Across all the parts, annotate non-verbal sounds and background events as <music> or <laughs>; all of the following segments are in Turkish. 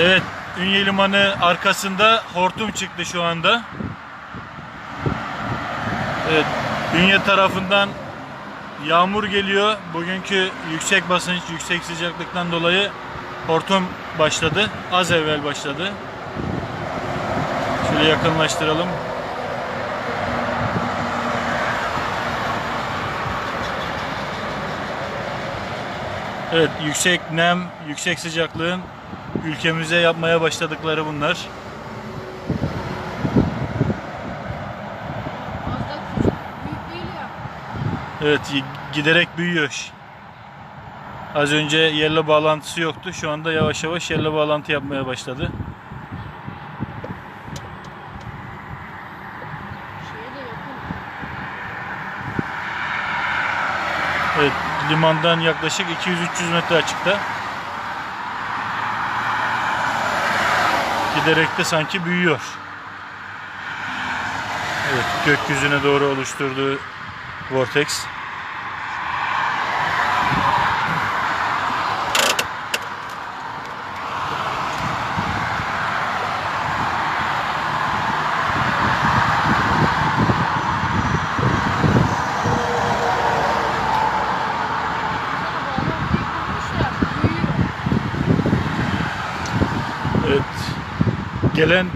Evet, Ünye Limanı arkasında hortum çıktı şu anda. Evet, Ünye tarafından yağmur geliyor. Bugünkü yüksek basınç, yüksek sıcaklıktan dolayı hortum başladı. Az evvel başladı. Şöyle yakınlaştıralım. Evet, yüksek nem, yüksek sıcaklığın ülkemize yapmaya başladıkları bunlar. Evet, giderek büyüyor. Az önce yerle bağlantısı yoktu. Şu anda yavaş yavaş yerle bağlantı yapmaya başladı. Evet, limandan yaklaşık 200-300 metre açıkta. Giderek de sanki büyüyor. Evet, gökyüzüne doğru oluşturduğu vortex. Sana bağlantıyı kurmuş ya, büyüyor. Evet. Gelen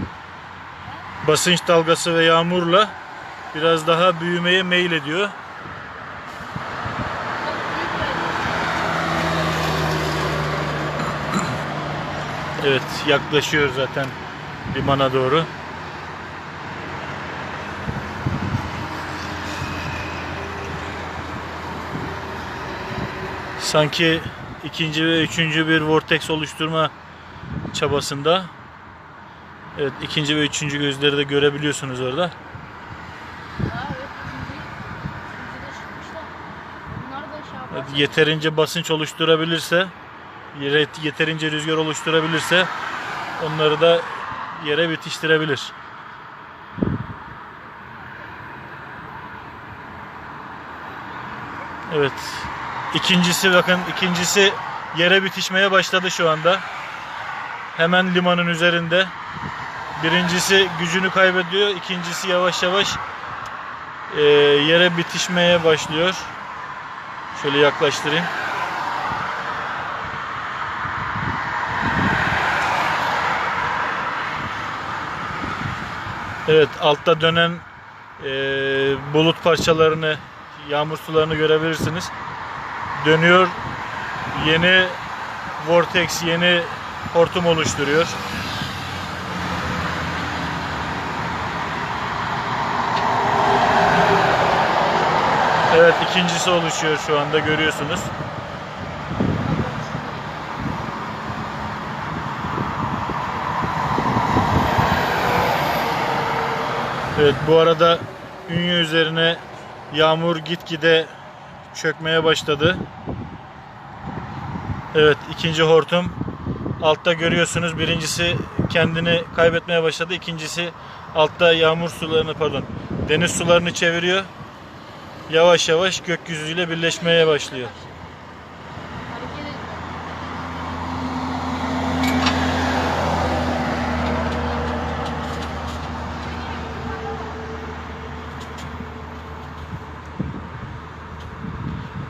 basınç dalgası ve yağmurla biraz daha büyümeye meyil ediyor. Evet, yaklaşıyor zaten limana doğru. Sanki ikinci ve üçüncü bir vortex oluşturma çabasında. Evet, ikinci ve üçüncü gözleri de görebiliyorsunuz orada. Evet, yeterince basınç oluşturabilirse, yeterince rüzgar oluşturabilirse onları da yere bitiştirebilir. Evet. İkincisi bakın ikincisi yere bitişmeye başladı şu anda. Hemen limanın üzerinde. Birincisi gücünü kaybediyor. ikincisi yavaş yavaş eee, yere bitişmeye başlıyor. Şöyle yaklaştırayım. Evet altta dönen eee, bulut parçalarını, yağmur sularını görebilirsiniz. Dönüyor. Yeni vortex, yeni hortum oluşturuyor. Evet ikincisi oluşuyor şu anda görüyorsunuz. Evet bu arada Ünye üzerine yağmur gitgide çökmeye başladı. Evet ikinci hortum altta görüyorsunuz. Birincisi kendini kaybetmeye başladı. İkincisi altta yağmur sularını pardon deniz sularını çeviriyor. Yavaş yavaş gökyüzüyle birleşmeye başlıyor.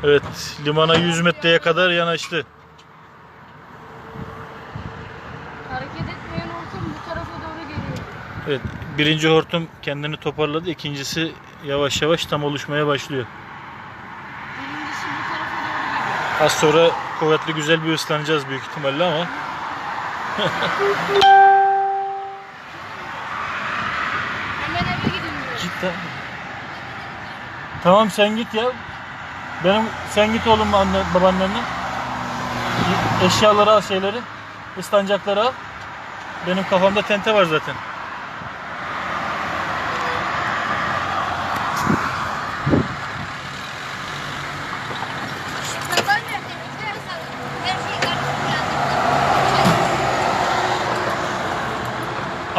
Evet limana 100 metreye kadar yanaştı. Hareket etmeyen olsun bu tarafa doğru geliyor. Evet birinci hortum kendini toparladı. İkincisi yavaş yavaş tam oluşmaya başlıyor. Az sonra kuvvetli güzel bir ıslanacağız büyük ihtimalle ama <laughs> Hemen eve gidin diyor. Tamam sen git ya. Benim sen git oğlum anne babaannenle. Eşyaları al şeyleri. ıslanacakları al. Benim kafamda tente var zaten.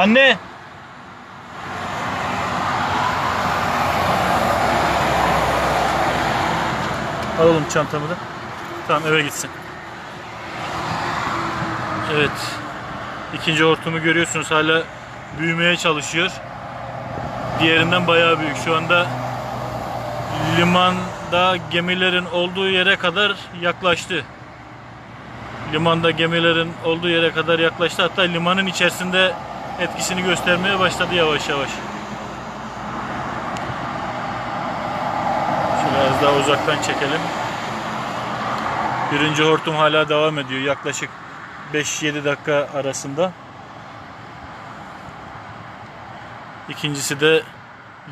Anne! Al oğlum çantamı da. Tamam eve gitsin. Evet. İkinci hortumu görüyorsunuz hala büyümeye çalışıyor. Diğerinden bayağı büyük. Şu anda limanda gemilerin olduğu yere kadar yaklaştı. Limanda gemilerin olduğu yere kadar yaklaştı. Hatta limanın içerisinde etkisini göstermeye başladı yavaş yavaş. Şöyle az daha uzaktan çekelim. Birinci hortum hala devam ediyor. Yaklaşık 5-7 dakika arasında. İkincisi de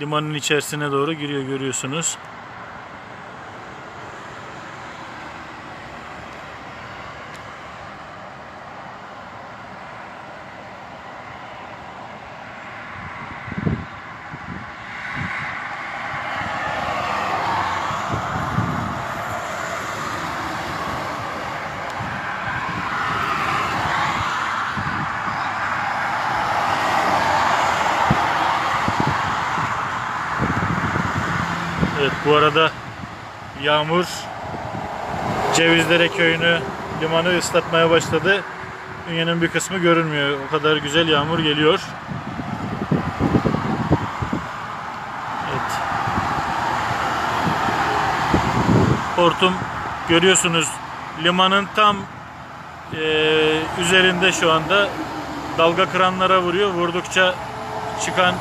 limanın içerisine doğru giriyor görüyorsunuz. Evet bu arada yağmur Cevizlere köyünü limanı ıslatmaya başladı. Dünyanın bir kısmı görünmüyor. O kadar güzel yağmur geliyor. Evet. Hortum görüyorsunuz limanın tam eee, üzerinde şu anda dalga kıranlara vuruyor. Vurdukça çıkan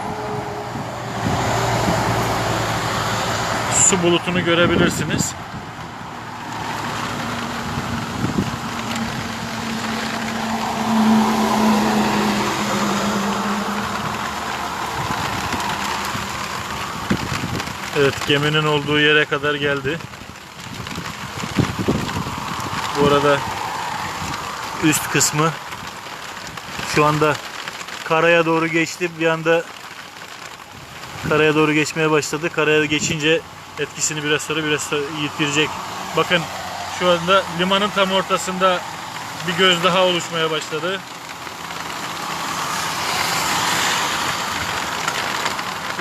su bulutunu görebilirsiniz. Evet geminin olduğu yere kadar geldi. Bu arada üst kısmı şu anda karaya doğru geçti. Bir anda karaya doğru geçmeye başladı. Karaya geçince etkisini biraz sonra biraz sonra yitirecek. Bakın şu anda limanın tam ortasında bir göz daha oluşmaya başladı.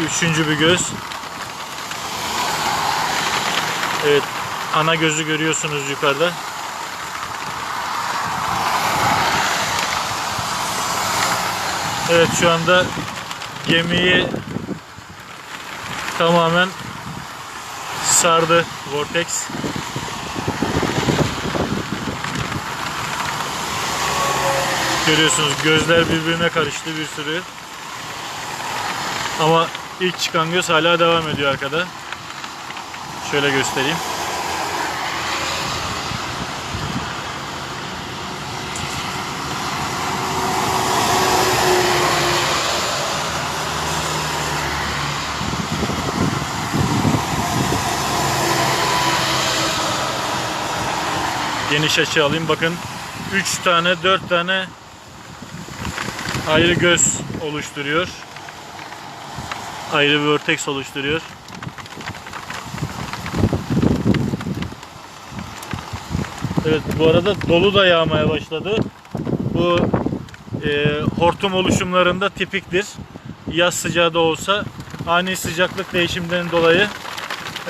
Üçüncü bir göz. Evet, ana gözü görüyorsunuz yukarıda. Evet şu anda gemiyi tamamen sardı Vortex. Görüyorsunuz gözler birbirine karıştı bir sürü. Ama ilk çıkan göz hala devam ediyor arkada. Şöyle göstereyim. Geniş açı alayım. Bakın 3 tane 4 tane ayrı göz oluşturuyor. Ayrı bir vortex oluşturuyor. Evet bu arada dolu da yağmaya başladı. Bu e, hortum oluşumlarında tipiktir. Yaz sıcağı da olsa ani sıcaklık değişiminden dolayı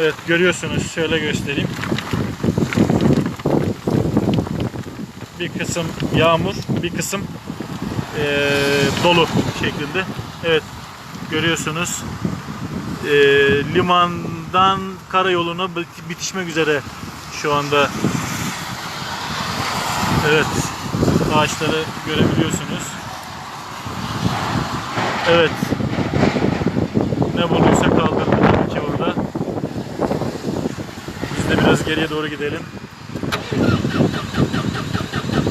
evet görüyorsunuz şöyle göstereyim. Bir kısım yağmur, bir kısım e, dolu şeklinde. Evet görüyorsunuz e, limandan karayoluna bit- bitişmek üzere şu anda Evet. Ağaçları görebiliyorsunuz. Evet. Ne bulduysa kaldırdı tabii ki orada. Biz de biraz geriye doğru gidelim.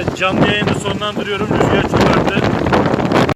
Evet canlı yayını sonlandırıyorum. Rüzgar çok arttı.